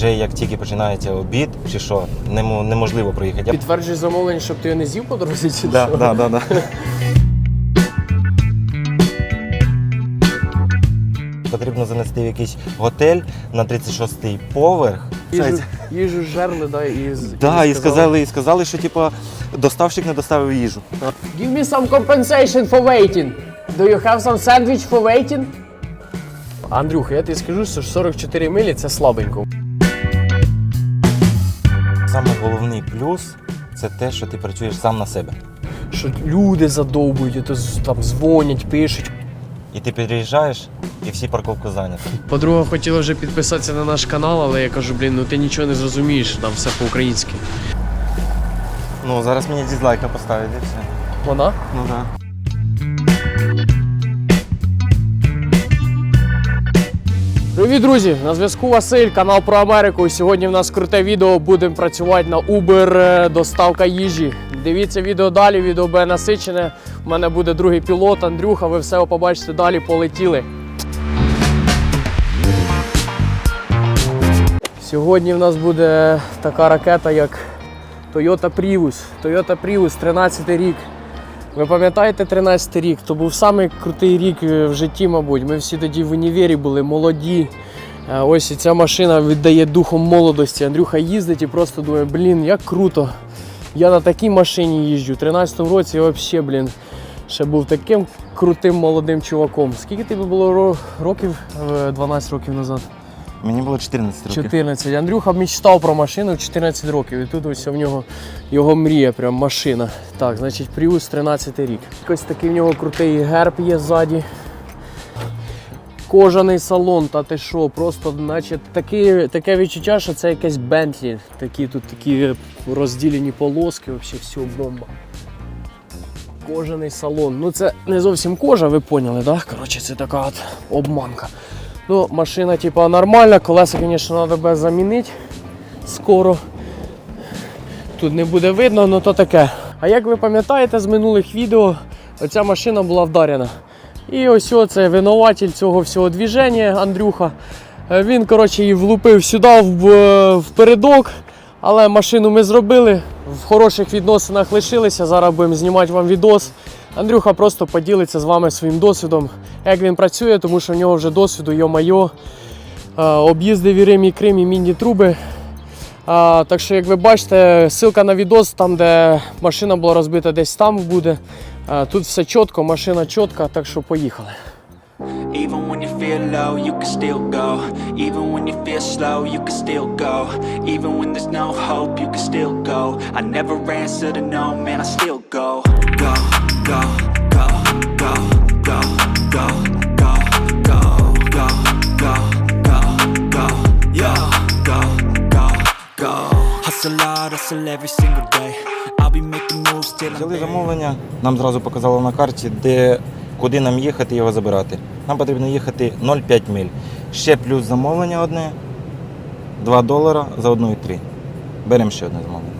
вже як тільки починається обід, чи що, немо- неможливо проїхати. Я... Підтверджуєш замовлення, щоб ти його не з'їв по дорозі чи Да, що? да, да, да. Потрібно занести в якийсь готель на 36-й поверх. Їжу, їжу жерли, да, і, з- Да, і сказали, і сказали, що типа доставщик не доставив їжу. Give me some compensation for waiting. Do you have some sandwich for waiting? Андрюха, я тобі скажу, що 44 милі це слабенько. Саме головний плюс це те, що ти працюєш сам на себе. Що люди задовбують, то там дзвонять, пишуть. І ти під'їжджаєш, і всі парковки зайняті. Подруга хотіла вже підписатися на наш канал, але я кажу, блін, ну ти нічого не зрозумієш, там все по-українськи. Ну, зараз мені дизлайка поставить, і все. Вона? Ну да. Привіт, друзі! На зв'язку Василь, канал про Америку. Сьогодні в нас круте відео. Будемо працювати на Uber е, доставка їжі. Дивіться відео далі, відео буде насичене. У мене буде другий пілот, Андрюха. Ви все побачите далі. Полетіли. Сьогодні в нас буде така ракета, як Toyota Prius. Toyota Prius, 13 рік. Ви пам'ятаєте 13 рік? То був самий крутий рік е, в житті, мабуть. Ми всі тоді в універі були молоді. Е, Ось ця машина віддає духом молодості. Андрюха їздить і просто думає, блін, як круто. Я на такій машині їжджу. У 13-му році я взагалі, блін, ще був таким крутим молодим чуваком. Скільки тобі було років? Е, 12 років назад. Мені було 14 років. 14. Андрюха мечтав про машину в 14 років. І тут ось в нього його мрія, прям машина. Так, значить, Prius 13 рік. Ось такий в нього крутий герб є ззаді. Кожаний салон, та ти що, просто наче такі, таке відчуття, що це якесь Бентлі. Такі тут такі розділені полоски, взагалі все бомба. Кожаний салон. Ну це не зовсім кожа, ви поняли, так? Да? Коротше, це така от обманка. Ну, машина, типа, нормальна, колеса, звісно, треба замінити скоро. Тут не буде видно, але то таке. А як ви пам'ятаєте з минулих відео, оця машина була вдарена. І ось це винуватель цього всього движення, Андрюха. Е, Він, коротше, її влупив сюди в, в передок. Але машину ми зробили, в хороших відносинах лишилися. Зараз будемо знімати вам відос. Андрюха просто поділиться з вами своїм досвідом, як він працює, тому що в нього вже досвіду, йо-майо. Об'їздив і Рим, і Крим, і мінні труби. А, так що, як ви бачите, ссылка на відос, там, де машина була розбита, десь там буде. Тут все чітко, машина чітка, так що поїхали. Even when you feel low, you can still go. Even when you feel slow, you can still go. Even when there's no hope, you can still go. I never answer to no, man, I still go. Go, go, Взяли замовлення, нам зразу показали на карті, де, куди нам їхати і його забирати. Нам потрібно їхати 0,5 миль. Ще плюс замовлення одне 2 долара за одну і три. Беремо ще одне замовлення.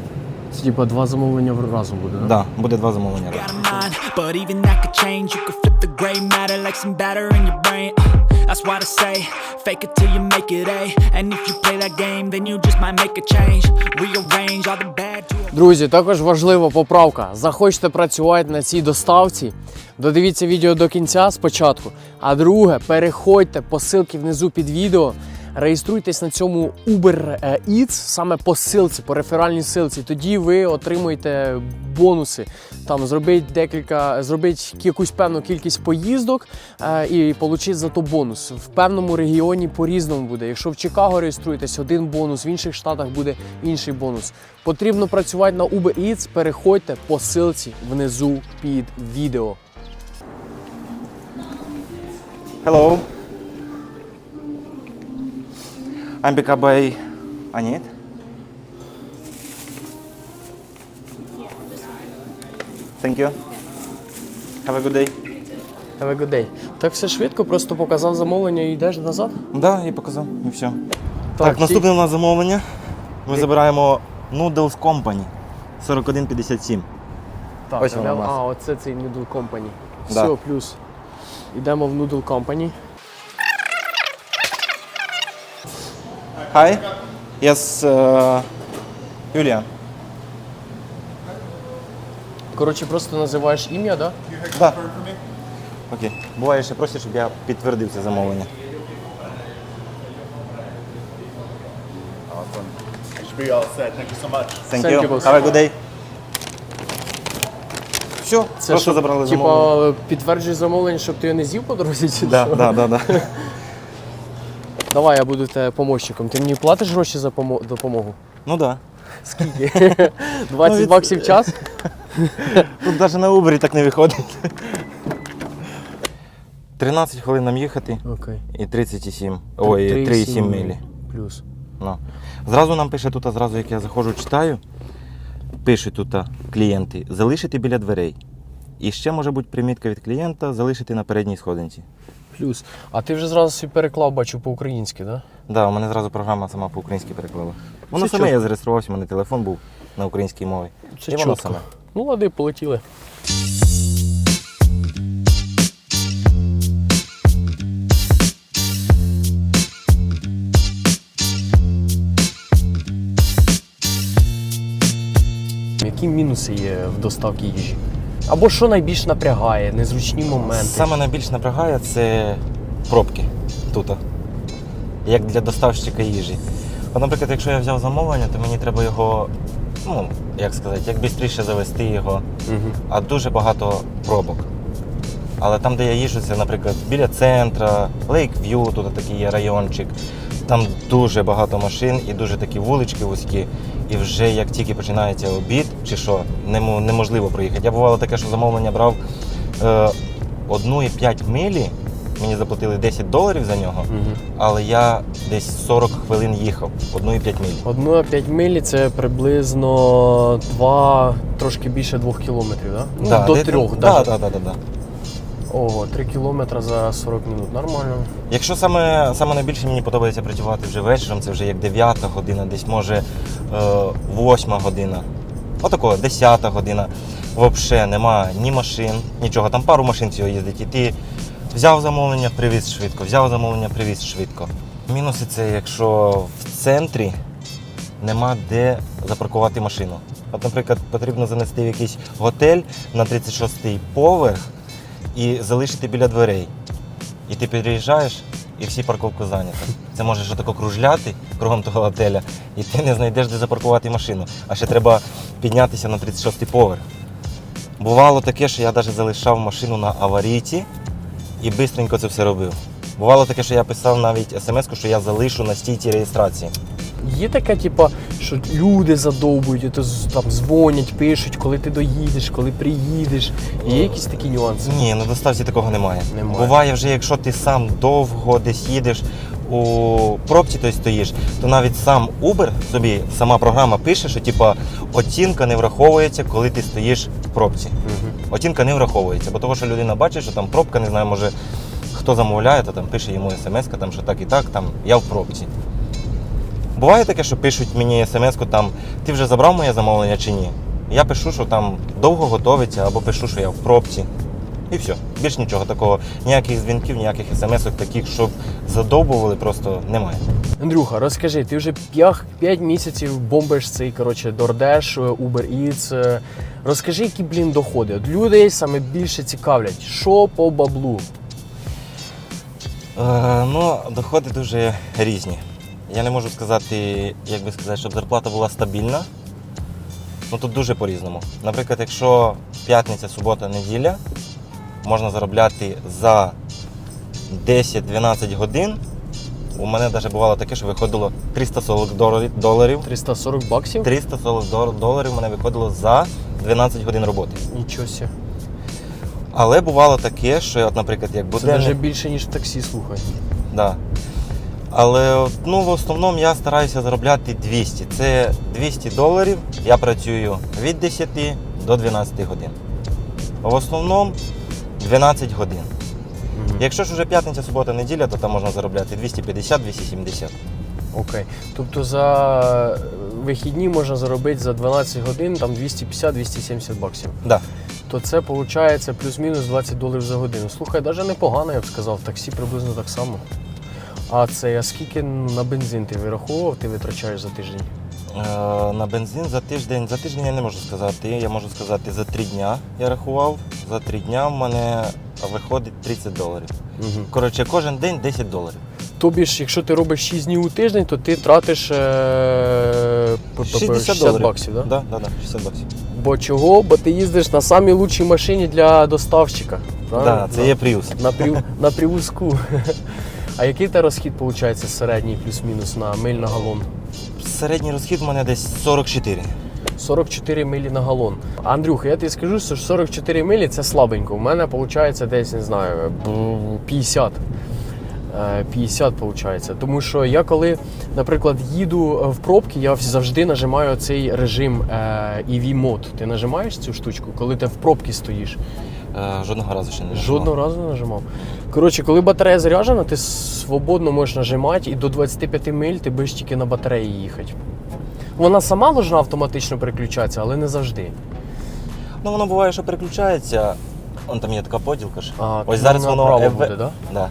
Це типа два замовлення разом буде, Так, да, буде два замовлення. mind, but even that could change. You could flip the gray matter like some batter in your brain. Uh, That's why I say, fake it till you make it A. And if you play that game, then you just might make a change. Rearrange all the bad to a Друзі, також важлива поправка. Захочете працювати на цій доставці, додивіться відео до кінця спочатку. А друге, переходьте по ссылці внизу під відео, реєструйтесь на цьому Uber е, Eats, саме по ссылці, по реферальній ссылці. Тоді ви отримуєте бонуси. Там зробіть декілька, зробіть якусь певну кількість поїздок е, і получіть за то бонус. В певному регіоні по-різному буде. Якщо в Чикаго реєструєтесь, один бонус, в інших штатах буде інший бонус. Потрібно працювати на Uber Eats, переходьте по ссылці внизу під відео. Hello. Up by Anit. Thank you. Have a good day. Have a good day. Так все швидко, просто показав замовлення і йдеш назад. Да, і показав, і все. Так, Так, наступне у нас замовлення. Ми забираємо Noodles Company 4157. Так, Ось вона у нас. а, оце цей Noodle Company. Да. Все, плюс. Йдемо в Noodle Company. Hi. Yes, uh, Юлія. Коротше, просто називаєш ім'я, да? Да. Окей. Буває ще просять, щоб я підтвердив це замовлення. Awesome. You should be all set. Thank you so much. Thank, Thank you. you, boss. Have a good day. Все, Це просто що, забрали замовлення. Типа, підтверджуй замовлення, щоб ти його не з'їв по дорозі? Чи Да, що? да, да, да. Давай, я буду тебе помощником. Ти мені платиш гроші за допомогу? Ну да. Скільки? 20 Ну, баксів в час? Тут навіть на Uber так не виходить. 13 хвилин нам їхати Окей. і 37. Ой, 3,7 мілі. Плюс. Ну. Зразу нам пише тут, зразу як я заходжу, читаю, пишуть тут клієнти, залишити біля дверей. І ще може бути примітка від клієнта залишити на передній сходинці. Плюс. А ти вже зразу переклав, бачу, по-українськи, так? Да? Да, у мене зразу програма сама по-українськи переклала. Воно Це саме чітко. я зареєструвався, у мене телефон був на українській мові. Це І воно чітко. саме. Ну, лади, полетіли. Які мінуси є в доставці їжі? Або що найбільш напрягає, незручні моменти. Саме найбільш напрягає це пробки тут. Як для доставщика їжі. От, наприклад, якщо я взяв замовлення, то мені треба його, ну, як сказати, як швидше завести його, Мгм. а дуже багато пробок. Але там, де я їжджу, це, наприклад, біля центра, Лейкв'ю, тут такий є райончик. Там дуже багато машин і дуже такі вулички вузькі. І вже як тільки починається обід чи що, неможливо проїхати. Я бувало таке, що замовлення брав е, 1,5 милі, мені заплатили 10 доларів за нього, Мгм. але я десь 40 хвилин їхав, 1,5 милі. Одну 5 милі це приблизно 2, трошки більше 2 кілометрів, да? Ну, Да, до 3. Да, да, да, да, да. Ого, 3 кілометри за 40 минут. Нормально. Якщо саме, саме найбільше мені подобається працювати вже вечором, це вже як 9 година, десь може е, 8 година. Отако, 10 година. Взагалі нема ні машин, нічого. Там пару машин цього їздить. І ти взяв замовлення, привіз швидко, взяв замовлення, привіз швидко. Мінуси це якщо в центрі нема де запаркувати машину. От, наприклад, потрібно занести в якийсь готель на 36-й поверх і залишити біля дверей. І ти під'їжджаєш, і всі парковки зайняті. Це можеш отако кружляти кругом того готеля, і ти не знайдеш, де запаркувати машину. А ще треба піднятися на 36-й поверх. Бувало таке, що я навіть залишав машину на аварійці і швидко це все робив. Бувало таке, що я писав навіть смс-ку, що я залишу на стійці реєстрації. Є таке, типа, що люди задовбують, то там дзвонять, пишуть, коли ти доїдеш, коли приїдеш. Є якісь такі нюанси? Ні, на доставці такого немає. Немає. Буває вже, якщо ти сам довго десь їдеш у пробці, то стоїш, то навіть сам Uber собі, сама програма пише, що типа оцінка не враховується, коли ти стоїш в пробці. Мгм. Оцінка не враховується, бо того, що людина бачить, що там пробка, не знаю, може хто замовляє, то там пише йому смс, там, що так і так, там я в пробці. Буває таке, що пишуть мені смс, там ти вже забрав моє замовлення чи ні. Я пишу, що там довго готовиться, або пишу, що я в пробці. І все. Більш нічого такого. Ніяких дзвінків, ніяких смс-ок таких, щоб задовбували, просто немає. Андрюха, розкажи, ти вже 5 місяців бомбиш цей коротше, DoorDash, Uber Eats. е. Розкажи, які, блін, доходи. От людей саме більше цікавлять, що по баблу. Е, ну, доходи дуже різні. Я не можу сказати, як би сказати, щоб зарплата була стабільна. Ну тут дуже по-різному. Наприклад, якщо п'ятниця, субота, неділя, можна заробляти за 10-12 годин. У мене навіть бувало таке, що виходило 340 доларів- доларів. 340 баксів? 340 доларів у мене виходило за 12 годин роботи. Нічого. Але бувало таке, що, от, наприклад, як буде. Це навіть більше, ніж в таксі, слухай. Да. Але ну, в основному я стараюся заробляти 200. Це 200 доларів. Я працюю від 10 до 12 годин. В основному 12 годин. Мгм. Якщо ж вже п'ятниця, субота, неділя, то там можна заробляти 250-270. Окей. Тобто за вихідні можна заробити за 12 годин там 250-270 баксів. Да. То це виходить плюс-мінус 20 доларів за годину. Слухай, навіть непогано, я б сказав, в таксі приблизно так само. А це а скільки на бензин ти вираховував, ти витрачаєш за тиждень? Е, на бензин за тиждень. За тиждень я не можу сказати. Я можу сказати за три дня я рахував. За три дня в мене виходить 30 доларів. Угу. Коротше, кожен день 10 доларів. Тобі ж, якщо ти робиш 6 днів у тиждень, то ти тратиш е, п- п- 60 баксів, да? Да, да, да, 60 баксів. Бо чого? Бо ти їздиш на самій лучшій машині для доставщика. Да, це є Prius. на, на. А який те розхід виходить середній плюс-мінус на миль на галон? Середній розхід у мене десь 44. 44 милі на галон. Андрюх, я тобі скажу, що 44 милі це слабенько. У мене виходить десь, не знаю, 50. Е, 50 виходить. Тому що я коли, наприклад, їду в пробки, я завжди нажимаю цей режим е, EV Mode. Ти нажимаєш цю штучку, коли ти в пробці стоїш. Е, жодного разу ще не нажимав. Жодного разу не нажимав. Коротше, коли батарея заряджена, ти свободно можеш нажимати і до 25 миль ти будеш тільки на батареї їхати. Вона сама должна автоматично переключатися, але не завжди. Ну воно буває, що переключається. Вон там є така поділка ж. А, Ось зараз воно EV буде, да? Да.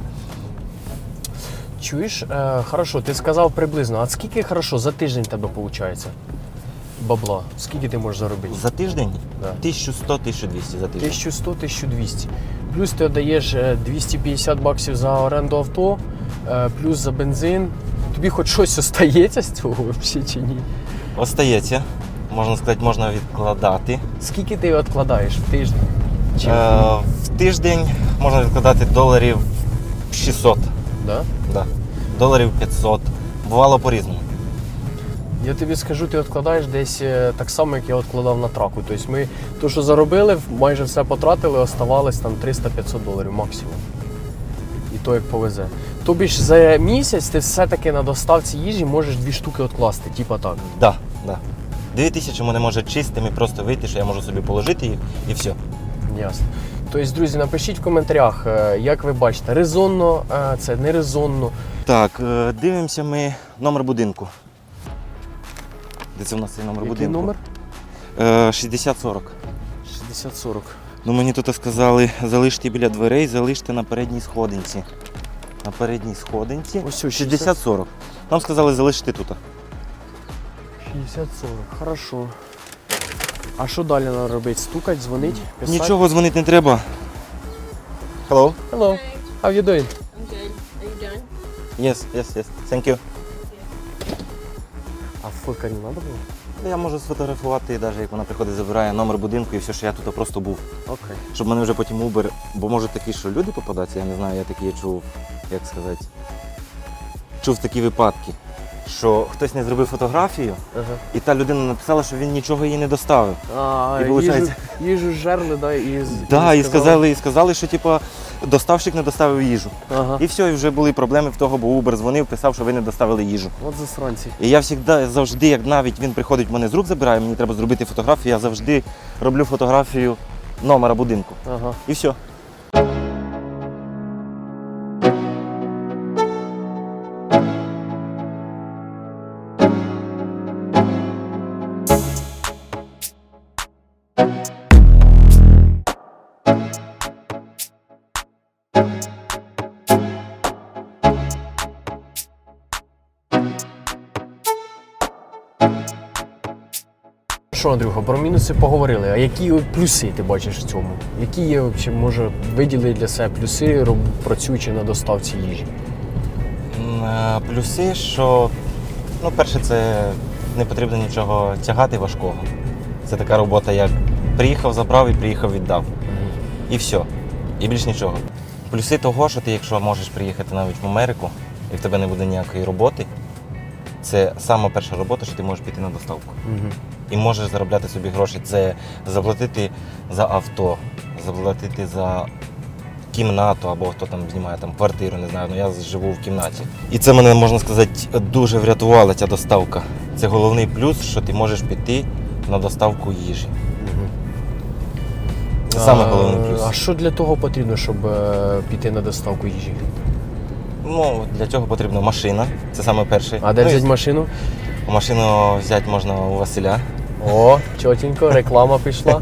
Чуєш, е, хорошо, ти сказав приблизно, а скільки хорошо за тиждень тебе виходить? Бабла. Скільки ти можеш заробити? За тиждень Да. 1100-1200 за тиждень. 1100-1200. Плюс ти даєш 250 баксів за оренду авто, е, плюс за бензин. Тобі хоч щось остається з цього взагалі чи ні? Остається. Можна сказати, можна відкладати. Скільки ти відкладаєш в тиждень? Чи... Е, в тиждень можна відкладати доларів 600. Да? Да. Доларів 500. Бувало по-різному. Я тобі скажу, ти відкладаєш десь е, так само, як я відкладав на траку. Тобто ми то, що заробили, майже все потратили, оставалось там 300-500 доларів максимум. І то як повезе. Тобі ж за місяць ти все-таки на доставці їжі можеш дві штуки відкласти, типа так. Да, да. 2000 мене може чистими просто вийти, що я можу собі положити їх і все. Ясно. Тобто, друзі, напишіть в коментарях, е, як ви бачите, резонно е, це, не резонно. Так, дивимося ми номер будинку. Де це у нас цей номер Який будинку? номер? Е, 6040. 6040. Ну мені тут сказали, залиште біля дверей, залиште на передній сходинці. На передній сходинці. Ось ось 60-40. Нам сказали залишити тут. 60-40. Хорошо. А що далі треба робити? Стукать, дзвонить? писать? Нічого дзвонити не треба. Hello? Hello. How you doing? I'm good. Are you done? Yes, yes, yes. Thank you. А фотка не треба було? Я можу сфотографувати, навіть як вона приходить, забирає номер будинку і все, що я тут просто був. Окей. Щоб мене вже потім Uber, бо може такі, що люди попадаються, я не знаю, я такі чув, як сказати. Чув такі випадки, що хтось не зробив фотографію, Ага. і та людина написала, що він нічого їй не доставив. А, І виходить- їжу, їжу жерли, да, і, з- Да, і сказали- сказали, і сказали, що типа доставщик не доставив їжу. Ага. І все, і вже були проблеми в того, бо Uber дзвонив, писав, що ви не доставили їжу. От засранці. І я завжди, завжди, як навіть він приходить мене з рук забирає, мені треба зробити фотографію, я завжди роблю фотографію номера будинку. Ага. І все. Про мінуси поговорили. А які плюси ти бачиш в цьому? Які є, взагалі, може, виділи для себе плюси, працюючи на доставці їжі? Е, Плюси, що ну, перше, це не потрібно нічого тягати важкого. Це така робота, як приїхав, забрав і приїхав, віддав. І все. І більш нічого. Плюси того, що ти, якщо можеш приїхати навіть в Америку, і в тебе не буде ніякої роботи, це сама перша робота, що ти можеш піти на доставку. Угу. І можеш заробляти собі гроші. Це заплатити за авто, заплатити за кімнату або хто там знімає там квартиру, не знаю. Ну я живу в кімнаті. І це мене можна сказати дуже врятувала ця доставка. Це головний плюс, що ти можеш піти на доставку їжі. Це саме головний плюс. А що для того потрібно, щоб е, піти на доставку їжі? Ну для цього потрібна машина. Це саме перше. А де ну, і взяти машину? машину взяти можна у Василя. О, чотенько, реклама пішла.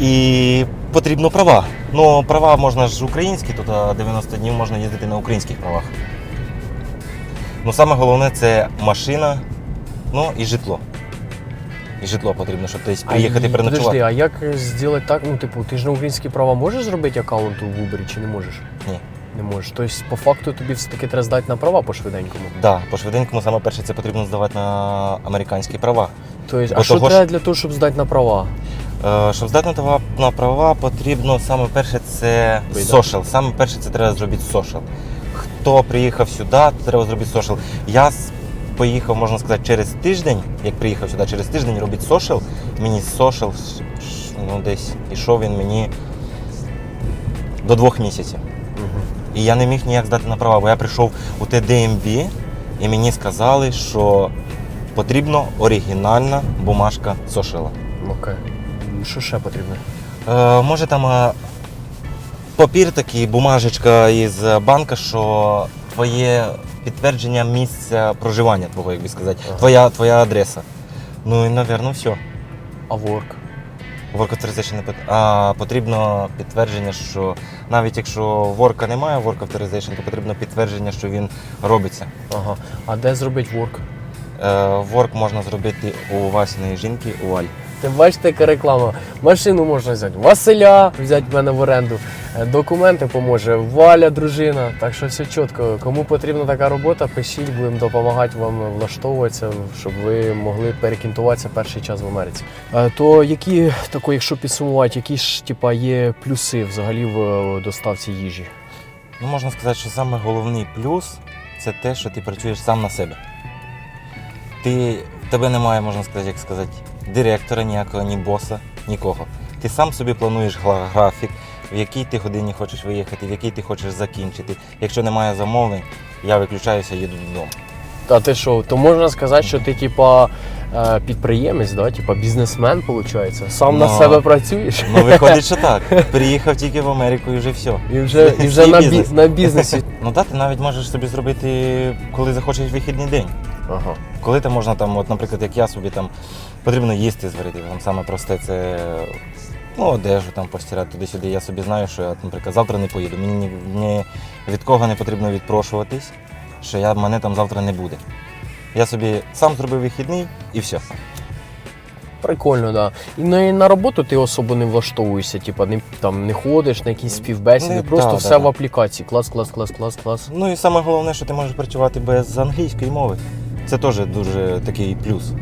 І потрібно права. Ну, права можна ж українські, тут 90 днів можна їздити на українських правах. Ну, саме головне це машина, ну і житло. І житло потрібно, щоб десь приїхати а, переночувати. Подожди, а як зробити так? Ну, типу, ти ж на українські права можеш зробити аккаунт у Uber чи не можеш? Ні. Не можеш. Тобто, по факту тобі все-таки треба здати на права по швиденькому. Да, по швиденькому саме перше це потрібно здавати на американські права. Тобто, а що того треба для того, щоб здати на права? Е, щоб здати на права, на права, потрібно саме перше це сошел. Саме перше це треба зробити сошел. Хто приїхав сюди, треба зробити сошел. Я поїхав, можна сказати, через тиждень, як приїхав сюди, через тиждень робити сошел. Мені сошел ну, десь ішов він мені до двох місяців. І я не міг ніяк здати на права, бо я прийшов у те DMV, і мені сказали, що потрібна оригінальна бумажка сошела. Окей. Що ще потрібно? Е, може там е, папір такий, бумажечка із банка, що твоє підтвердження місця проживання твого, як би сказати, Ага. твоя, твоя адреса. Ну і, напевно, все. А work? Work authorization не пот... а, потрібно підтвердження, що навіть якщо ворка немає, work authorization, то потрібно підтвердження, що він робиться. Ага. А де зробити work? Е, Ворк можна зробити у власної жінки, у Аль. Ти бачите, яка реклама. Машину можна взяти. Василя взяти в мене в оренду. Е, Документи поможе. Валя, дружина. Так що все чітко. Кому потрібна така робота, пишіть, будемо допомагати вам влаштовуватися, щоб ви могли перекінтуватися перший час в Америці. Е, То які, тако, якщо підсумувати, які ж типа, є плюси взагалі в е, доставці їжі? Ну, можна сказати, що саме головний плюс це те, що ти працюєш сам на себе. Ти, тебе немає, можна сказати, як сказати, директора ніякого, ні боса, нікого. Ти сам собі плануєш графік, в якій ти годині хочеш виїхати, в якій ти хочеш закінчити. Якщо немає замовлень, я виключаюся, їду додому. Та ти що, то можна сказати, що ти типа е, підприємець, да? типа бізнесмен, виходить? Сам на Ну, себе працюєш. Ну, виходить, що так. Приїхав тільки в Америку і вже все. І вже, і вже на, бі, бізнес. на бізнесі. Ну так, ти навіть можеш собі зробити, коли захочеш вихідний день. Ага. Коли там можна, там, от, наприклад, як я собі там потрібно їсти зварити. Там саме просте це ну, одежу там постирати туди-сюди. Я собі знаю, що я, наприклад, завтра не поїду. Мені ні, від кого не потрібно відпрошуватись, що я, мене там завтра не буде. Я собі сам зробив вихідний і все. Прикольно, да. І на, на роботу ти особо не влаштовуєшся, типа не, там, не ходиш на якісь співбесіди, Не, просто да, все да, в аплікації. Клас, клас, клас, клас, клас. Ну і саме головне, що ти можеш працювати без англійської мови. Це теж дуже такий плюс.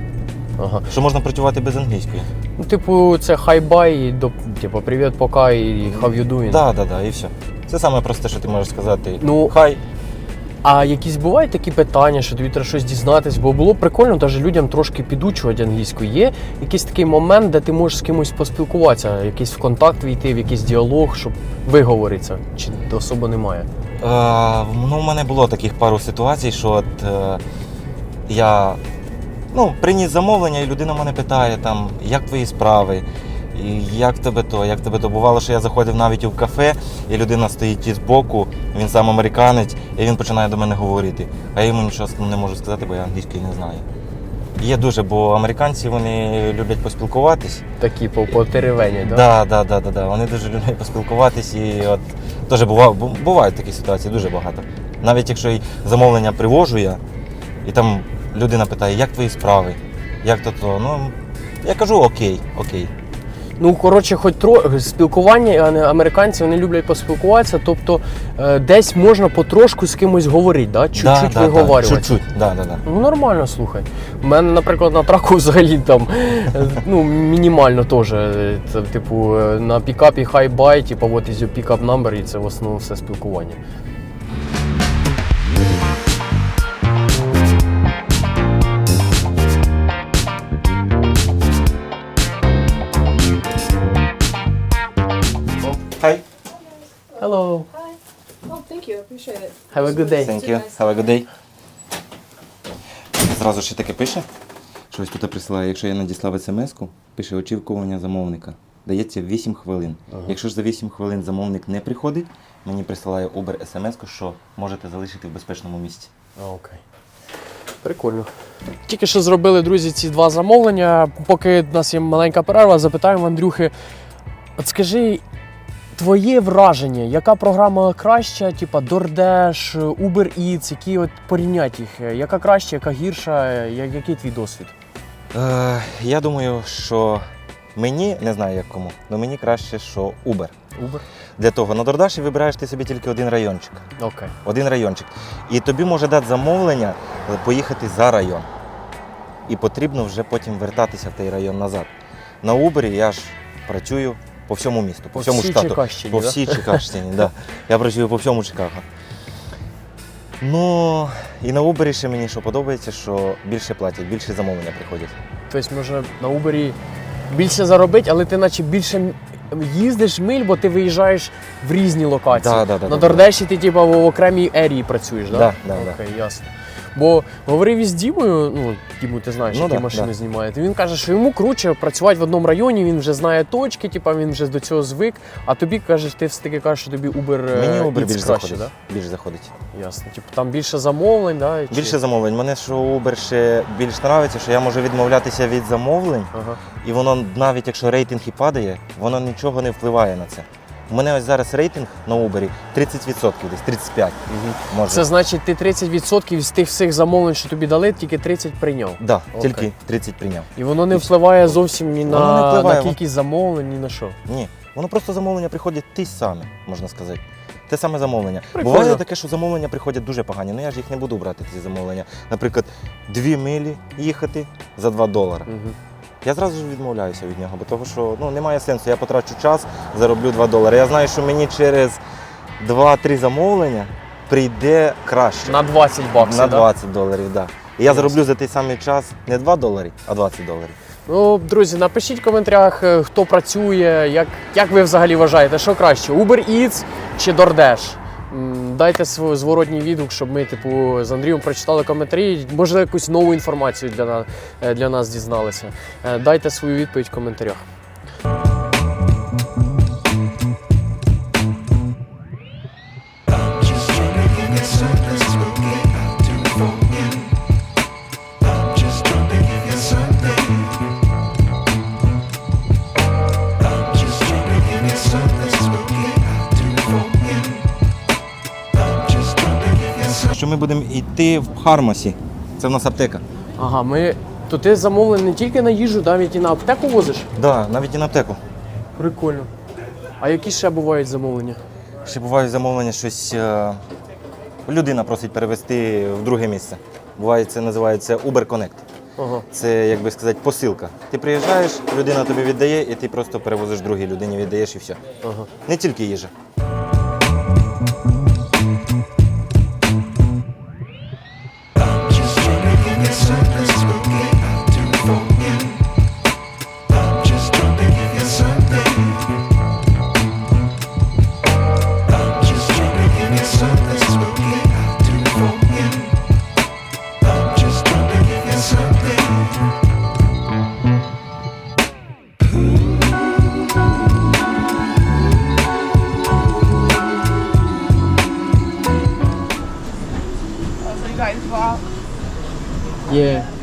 Ага. Що можна працювати без англійської. Ну, типу, це хай-бай, до, типу, привіт, пока, і how you doing. Так, так, так, і все. Це саме просте, що ти можеш сказати. Ну, Хай. А якісь бувають такі питання, що тобі треба щось дізнатись, бо було прикольно навіть людям трошки підучувати англійську. Є якийсь такий момент, де ти можеш з кимось поспілкуватися, якийсь в контакт війти, в якийсь діалог, щоб виговоритися, чи особо немає. Е, ну, у мене було таких пару ситуацій, що от е, я ну, приніс замовлення, і людина мене питає, там, як твої справи, і як тебе то, як тебе то. Бувало, що я заходив навіть у кафе, і людина стоїть із боку, він сам американець, і він починає до мене говорити. А я йому нічого не можу сказати, бо я англійської не знаю. Є дуже, бо американці вони люблять поспілкуватись. Такі по, по теревені, да? Да, да, да, да, да. Вони дуже люблять поспілкуватись і от теж бува, бувають такі ситуації дуже багато. Навіть якщо й замовлення привожу я, і там людина питає, як твої справи, як то то. Ну, я кажу окей, окей. Ну, коротше, хоч тро спілкування американці вони люблять поспілкуватися, тобто е, десь можна потрошку з кимось говорити, да? чуть-чуть да, да, да, чуть-чуть, да, да, да. Ну нормально, слухай. У мене, наприклад, на траку взагалі там е, ну, мінімально теж. е, типу, на пікапі хай-бай, типу, is your pickup number, і це в основному все спілкування. Appreciate it. have a good day. Thank you. Have a good day. Зразу ще таке пише. Щось тут присилає, якщо я надіслав смс-ку, пише очікування замовника. Дається 8 хвилин. Якщо ж за 8 хвилин замовник не приходить, мені присилає Uber смс-ку, що можете залишити в безпечному місці. Окей. Прикольно. Тільки що зробили, друзі, ці два замовлення. Поки в нас є маленька перерва, запитаємо Андрюхи. От скажи, твоє враження, яка програма краща, типа DoorDash, Uber Eats, які от порівнять їх? Яка краща, яка гірша, який твій досвід? Е, я думаю, що мені, не знаю як кому, але мені краще, що Uber. Uber? Для того на Дордаші вибираєш ти собі тільки один райончик. Окей. Один райончик. І тобі може дати замовлення е, поїхати за район. І потрібно вже потім вертатися в той район назад. На Убері я ж працюю по всьому місту, по, По всьому всій штату. Чикагщині, по да? всій Чикагщині, да. Я працюю по всьому Чикаго. Ну, і на Убері ще мені що подобається, що більше платять, більше замовлення приходять. Тобто можна на Uber більше заробити, але ти наче більше їздиш миль, бо ти виїжджаєш в різні локації. Да, да, да, на да, Дордеші ти типу, в окремій ерії працюєш, так? Да, да, да. Окей, ясно. Бо говорив із Дімою, ну Діму, ти знаєш, Ну які да, машини да. знімає. Він каже, що йому круче працювати в одному районі, він вже знає точки, типу, він вже до цього звик. А тобі кажеш, ти все таки кажеш, що тобі Uber е, Мені Uber Eats більш краще, заходить. да? Більш заходить. Ясно. Типу там більше замовлень, да? чи- Більше замовлень. Мене що Uber ще більш подобається, що я можу відмовлятися від замовлень, Ага. і воно навіть якщо рейтинг і падає, воно нічого не впливає на це. У мене ось зараз рейтинг на Uber 30%, десь 35%. Може. Це значить, ти 30% з тих всіх замовлень, що тобі дали, тільки 30 прийняв. Да, Окей. тільки 30 прийняв. І воно не впливає зовсім ні Воно на, впливає, на кількість замовлень, ні на що. Ні. Воно просто замовлення приходять ті самі, можна сказати. Те саме замовлення. Прикольно. Буває таке, що замовлення приходять дуже погані. Ну я ж їх не буду брати, ці замовлення. Наприклад, 2 милі їхати за 2 долари. Угу. Я зразу ж відмовляюся від нього, бо того, що ну, немає сенсу. Я потрачу час, зароблю 2 долари. Я знаю, що мені через 2-3 замовлення прийде краще. На 20 баксів. На да? 20 доларів, так. Да. І я зароблю за той самий час не 2 долари, а 20 доларів. Ну, друзі, напишіть в коментарях, е, хто працює, як, як ви взагалі вважаєте, що краще, Uber Eats чи DoorDash? Дайте свій зворотній відгук, щоб ми, типу, з Андрієм прочитали коментарі. Може, якусь нову інформацію для е, для нас дізналися. Е, Дайте свою відповідь в коментарях. Йти в Хармасі. Це в нас аптека. Ага, ми. То ти замовлень не тільки на їжу, навіть і на аптеку возиш? Так, да, навіть і на аптеку. Прикольно. А які ще бувають замовлення? Ще буває замовлення щось. е, Людина просить перевезти в друге місце. Буває, це називається Uber Connect. Ага. Це, як би сказати, посилка. Ти приїжджаєш, людина тобі віддає, і ти просто перевозиш другій людині, віддаєш і все. Ага. Не тільки їжа.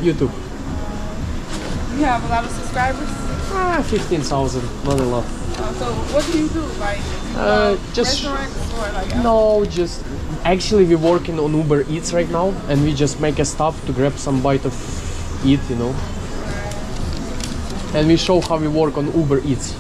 YouTube. You have a lot of subscribers? Ah, 15,000, not a lot. Uh, so what do you do? Like, you Uh, just- restaurants or like No, just actually we're working on Uber Eats right now, and we just make a stop to grab some bite of eat, you know. And we show how we work on Uber Eats.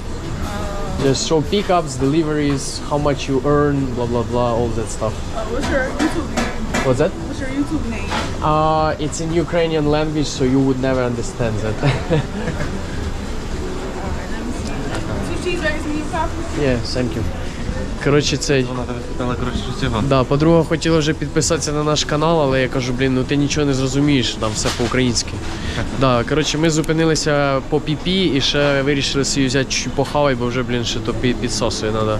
Just show pickups, deliveries, how much you earn, blah blah blah, all that stuff. Uh, what's your YouTube name? What's that? What's your YouTube name? Uh, it's in Ukrainian language, so you would never understand that. Yeah, thank you. Коротше, цей. Вона тебе спитала, коротше, що цього. Да, подруга хотіла вже підписатися на наш канал, але я кажу, блін, ну ти нічого не зрозумієш, там все по-українськи. Да, коротше, ми зупинилися по піпі і ще вирішили собі взяти чуть похавати, бо вже, блін, ще то підсосує, треба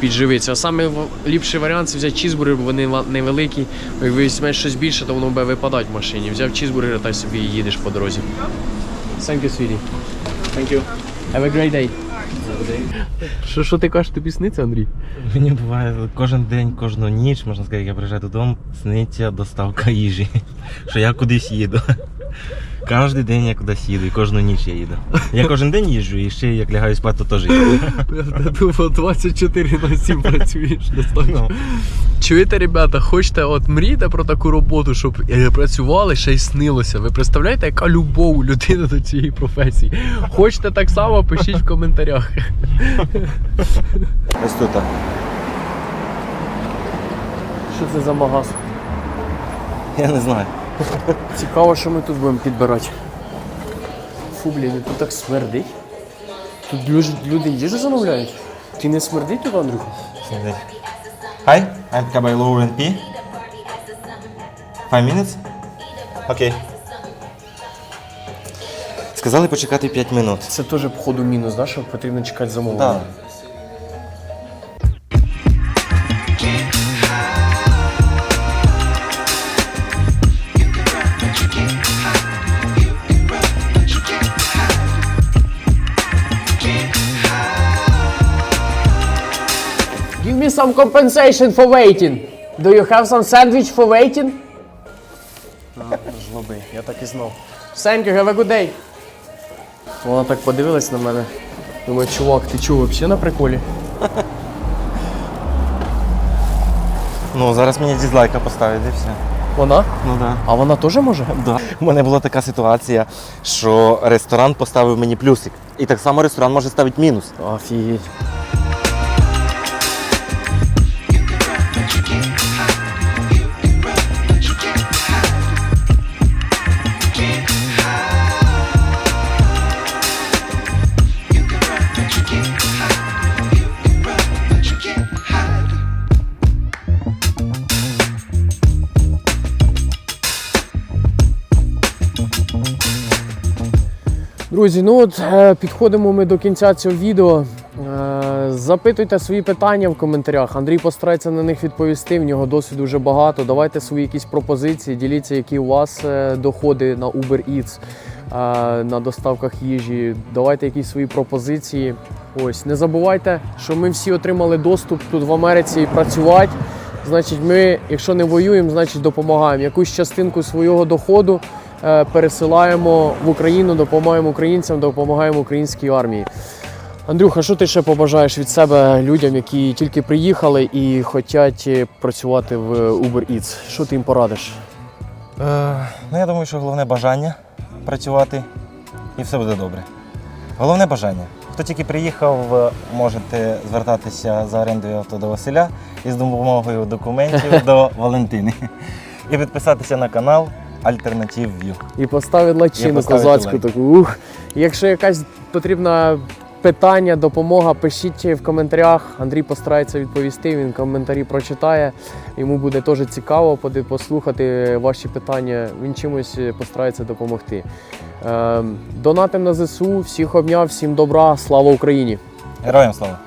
підживитися. А саме ліпший варіант це взяти чізбургер, бо вони невеликі. Як візьмеш щось більше, то воно буде випадати в машині. Взяв чізбургер та собі їдеш по дорозі. Thank you, sweetie. Thank you. Have a great day. Що, що ти кажеш, тобі сниться, Андрій? Мені буває кожен день, кожну ніч, можна сказати, як я приїжджаю додому, сниться доставка їжі. Що я кудись їду. Кожен день я кудись їду, і кожну ніч я їду. Я кожен день їжджу, і ще як лягаю спати, то теж їду. Я думав, 24 на 7 працюєш достатньо. Чуєте, ребята, хочете, от мрієте про таку роботу, щоб е, працювали, ще й снилося. Ви представляєте, яка любов у людини до цієї професії? Хочете так само, пишіть в коментарях. Ось тут. Що це за магаз? Я не знаю. Цікаво, що ми тут будемо підбирати. Фу, блін, тут так смердить. Тут люди, люди їжу замовляють. Ти не смердить тут, Андрюха? Hi, I'm Caballero NP. Five minutes? Окей. Сказали почекати 5 минут. Це теж, походу, мінус, да, що потрібно чекати замовлення. Так. Some compensation for waiting. Do you have some sandwich for waiting? Жлоби, я так і знав. Thank you, have a good day. Вона так подивилась на мене. Думаю, чувак, ти чого, взагалі на приколі? Ну, зараз мені дізлайка поставить і все. Вона? Ну так. А вона теж може? Да. У мене була така ситуація, що ресторан поставив мені плюсик. І так само ресторан може ставити мінус. Офігеть. Друзі, ну от е, підходимо ми до кінця цього відео. Е, запитуйте свої питання в коментарях. Андрій постарається на них відповісти. В нього досвіду дуже багато. Давайте свої якісь пропозиції, діліться, які у вас е, доходи на Uber Eats, на доставках їжі. Давайте якісь свої пропозиції. Ось не забувайте, що ми всі отримали доступ тут в Америці і працювати. Значить, ми, якщо не воюємо, значить допомагаємо. Якусь частинку свого доходу пересилаємо в Україну, допомагаємо українцям, допомагаємо українській армії. Андрюха, що ти ще побажаєш від себе людям, які тільки приїхали і хочуть працювати в Uber Eats? Що ти їм порадиш? Е, ну, я думаю, що головне бажання працювати і все буде добре. Головне бажання. Хто тільки приїхав, е, можете звертатися за орендою авто до Василя і з допомогою документів до Валентини. І підписатися на канал View. І поставити лачину козацьку таку. Ух. Якщо якась потрібна питання, допомога, пишіть в коментарях. Андрій постарається відповісти. Він коментарі прочитає. Йому буде теж цікаво послухати ваші питання. Він чимось постарається допомогти. Ем, Донатим на ЗСУ, всіх обняв, всім добра, слава Україні! Героям слава!